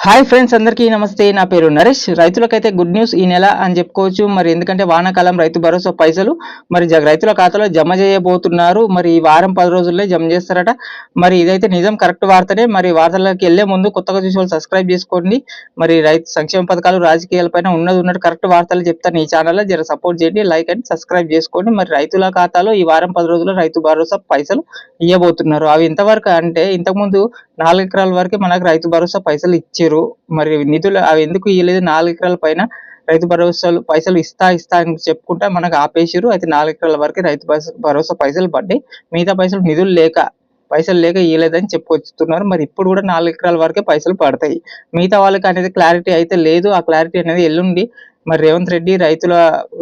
Hi friends అందరికీ నమస్తే. నా పేరు నరేష్. రైతులకైతే గుడ్ న్యూస్ ఈ నెల అని చెప్పుకోవచ్చు. మరి ఎందుకంటే వానాకాలం రైతు భరోసా పైసలు. మరి జ- రైతుల ఖాతాలో జమ చేయబోతున్నారు. మరి ఈ వారం పది రోజుల్లో జమ చేస్తారట. మరి ఇదైతే నిజం కరెక్ట్ వార్తనే. మరి వార్తలకు వెళ్ళే ముందు కొత్తగా చూసే సబ్స్క్రైబ్ చేసుకోండి. మరి రైతు సంక్షేమ పథకాలు రాజకీయాలపైన ఉన్నది ఉన్నట్టు కరెక్ట్ వార్తలు చెప్తాను ఈ ఛానల్లో. జర సపోర్ట్ చేయండి లైక్ అండ్ సబ్స్క్రైబ్ చేసుకోండి. మరి రైతుల ఖాతాలో ఈ వారం పది రోజుల్లో రైతు భరోసా పైసలు ఇవ్వబోతున్నారు అవి ఎంతవరకు అంటే ఇంతకుముందు నాలుగు ఎకరాల వరకు మనకు రైతు భరోసా పైసలు ఇచ్చారు మరి నిధులు అవి ఎందుకు ఇవ్వలేదు నాలుగు ఎకరాల పైన రైతు భరోసాలు పైసలు ఇస్తా ఇస్తా అని చెప్పుకుంటా మనకు ఆపేసారు అయితే నాలుగు ఎకరాల వరకు రైతు భరోసా- భరోసా పైసలు పడ్డాయి. మిగతా పైసలు నిధులు లేక పైసలు లేక ఇవ్వలేదని చెప్పుకొస్తున్నారు మరి ఇప్పుడు కూడా నాలుగు ఎకరాల వరకే పైసలు పడతాయి. మిగతా వాళ్ళకి అనేది క్లారిటీ అయితే లేదు. ఆ క్లారిటీ అనేది ఎల్లుండి మరి రేవంత్ రెడ్డి రైతుల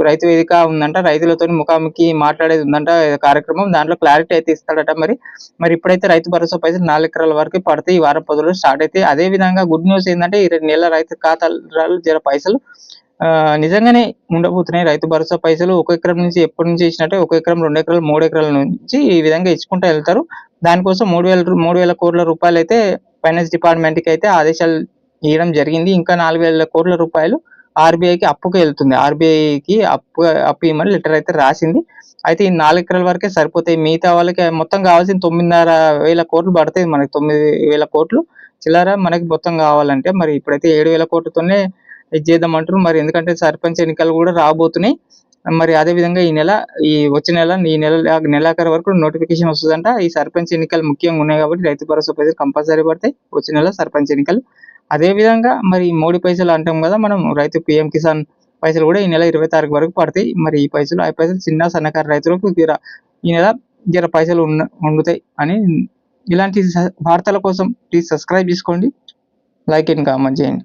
రైతు వేదిక ఉందంట. రైతులతో ముఖాముఖి మాట్లాడేది ఉందంట. కార్యక్రమం దాంట్లో క్లారిటీ అయితే ఇస్తాడట మరి. మరి ఇప్పుడైతే రైతు భరోసా పైసలు నాలుగు ఎకరాల వరకు పడితే ఈ వారం పది రోజులు స్టార్ట్ అయితే. అదే విధంగా గుడ్ న్యూస్ ఏంటంటే ఈ రెండు నెలల రైతు ఖాతాలు జర పైసలు ఆ, నిజంగానే ఉండబోతున్నాయి. రైతు భరోసా పైసలు ఒక ఎకరం నుంచి ఎప్పటి నుంచి ఇచ్చినట్టే ఒక ఎకరం రెండు ఎకరాలు మూడు ఎకరాల నుంచి ఈ విధంగా ఇచ్చుకుంటూ వెళ్తారు. దానికోసం మూడు వేల మూడు వేల కోట్ల రూపాయలు అయితే ఫైనాన్స్ డిపార్ట్మెంట్కి అయితే ఆదేశాలు ఇవ్వడం జరిగింది. ఇంకా నాలుగు వేల కోట్ల రూపాయలు ఆర్బీఐకి అప్పుకి వెళ్తుంది ఆర్బీఐకి అప్పు అప్పు ఇవ్వమని లెటర్ అయితే రాసింది. అయితే ఈ నాలుగు ఎకరాల వరకే సరిపోతాయి. మిగతా వాళ్ళకి మొత్తం కావాల్సిన తొమ్మిదిన్నర వేల కోట్లు పడతాయి మనకి. తొమ్మిది వేల కోట్లు. చిల్లర మనకి మొత్తం కావాలంటే మరి ఇప్పుడైతే ఏడు వేల కోట్లతోనే ఇది చేద్దామంటారు మరి ఎందుకంటే సర్పంచ్ ఎన్నికలు కూడా రాబోతున్నాయి. మరి అదే విధంగా ఈ నెల ఈ వచ్చే నెల ఈ నెల నెలాఖరు వరకు నోటిఫికేషన్ వస్తుందంట. ఈ సర్పంచ్ ఎన్నికలు ముఖ్యంగా ఉన్నాయి కాబట్టి రైతు భరోసా పైసలు కంపల్సరీ పడతాయి. వచ్చే నెల సర్పంచ్ ఎన్నికలు అదే విధంగా మరి మోడీ పైసలు అంటాం కదా మనం రైతు పిఎం కిసాన్ పైసలు కూడా ఈ నెల ఇరవై తారీఖు వరకు పడతాయి. మరి ఈ పైసలు ఆ పైసలు చిన్న సన్నకారు రైతులకు తీరా ఈ నెల జర పైసలు ఉండుతాయి అని ఇలాంటి వార్తల కోసం ప్లీజ్ సబ్స్క్రైబ్ చేసుకోండి. లైక్ అండ్ కామెంట్ చేయండి.